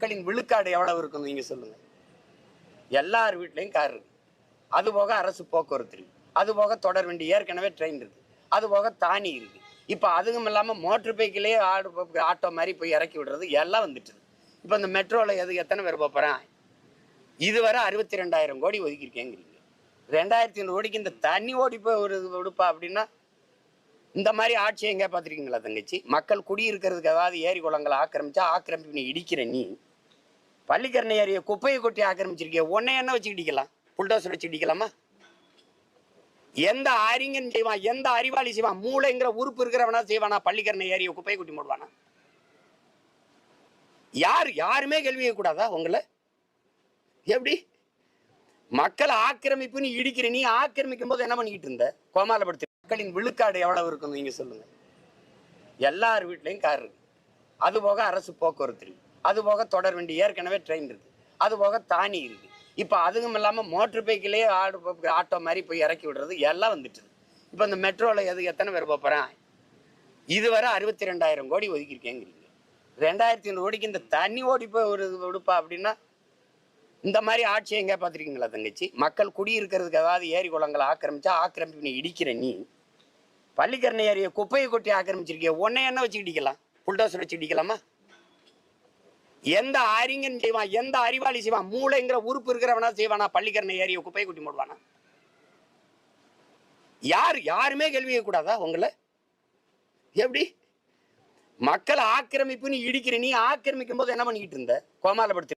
மக்களின் விழுக்காடு எவ்வளவு இருக்கும் நீங்க சொல்லுங்க. எல்லார் வீட்லயும் கார் இருக்கு. அது போக அரசு போக்குவரத்து இருக்கு. அது போக தொடர் வண்டி ஏற்கனவே ட்ரெயின் இருக்கு. அது போக தானி இருக்கு. இப்போ அதுவும் இல்லாமல் மோட்டர் பைக்கிலே ஆடு ஆட்டோ மாதிரி போய் இறக்கி விடுறது எல்லாம் வந்துட்டு இப்போ இந்த மெட்ரோவில் எது எத்தனை பேர் போகிறான் இதுவரை அறுபத்தி ரெண்டாயிரம் கோடி ஒதுக்கியிருக்கேங்கிறீங்க. ரெண்டாயிரத்தி ஐநூறு கோடிக்கு இந்த தண்ணி ஓடி போய் ஒரு விடுப்பா அப்படின்னா இந்த மாதிரி ஆட்சி எங்கே பார்த்துருக்கீங்களா தங்கச்சி? மக்கள் குடியிருக்கிறதுக்கு ஏதாவது ஏரி குளங்களை ஆக்கிரமிச்சா ஆக்கிரமிப்பு நீ இடிக்கிற நீ. பள்ளிக்கரணை ஏரிய குப்பையை கொட்டி ஆக்கிரமிச்சிருக்கிய உன்னை என்ன வச்சு புல்டோசர் வச்சு எந்த அறிஞன் செய்வான் எந்த அறிவாளி செய்வான்? மூளைங்கிற உறுப்பு இருக்கிறவனா செய்வானா? பள்ளிக்கரணை ஏரிய குப்பையை கொட்டி போடுவானா? யார் யாருமே கேள்வி கூடாதா உங்களை? எப்படி? மக்களை ஆக்கிரமிப்புன்னு இடிக்கிற நீ ஆக்கிரமிக்கும் போது என்ன பண்ணிக்கிட்டு இருந்த? கோமாலப்படுத்தி மக்களின் விழுக்காடு எவ்வளவு இருக்கும் நீங்க சொல்லுங்க. எல்லார் வீட்லயும் கார் இருக்கு. அது போக அரசு போக்குவரத்து இருக்கு. அது போக தொடர் வண்டி ஏற்கனவே ட்ரெயின் இருக்குது அது போக தானி இருக்குது இப்போ அதுவும் இல்லாமல் மோட்ரு பைக்கிலேயே ஆடு ஆட்டோ மாதிரி போய் இறக்கி விடுறது எல்லாம் வந்துட்டு இப்போ இந்த மெட்ரோவில் எது எத்தனை பேர் போகிறேன் இதுவரை அறுபத்தி ரெண்டாயிரம் கோடி ஒதுக்கியிருக்கேங்கிறீங்க. ரெண்டாயிரத்தி ஐநூறு கோடிக்கு இந்த தண்ணி ஓடி போய் ஒரு விடுப்பா அப்படின்னா இந்த மாதிரி ஆட்சி எங்கே பார்த்துருக்கீங்களா தங்கச்சி? மக்கள் குடியிருக்கிறதுக்கு ஏதாவது ஏரி குளங்களை ஆக்கிரமிச்சா ஆக்கிரமிப்பு நீ இடிக்கிற நீ. பள்ளிக்கரணை ஏரியை குப்பையை கொட்டி ஆக்கிரமிச்சிருக்கிய உன்னை என்ன வச்சு இடிக்கலாம் புல்டோசர் வச்சு இடிக்கலாமா எந்த அறிஞன் செய்வான்? எந்த அறிவாளி செய்வான்? மூளைங்கிற உறுப்பு இருக்கிறவனா செய்வானா? பள்ளிக்கரணை ஏறிய குப்பையை குட்டி போடுவானா யார்? யாருமே கேள்வி கூடாதா உங்களை? எப்படி? மக்களை ஆக்கிரமிப்புன்னு இடிக்கிற நீ ஆக்கிரமிக்கும் போது என்ன பண்ணிக்கிட்டு இருந்த? கோமாலப்படுத்தி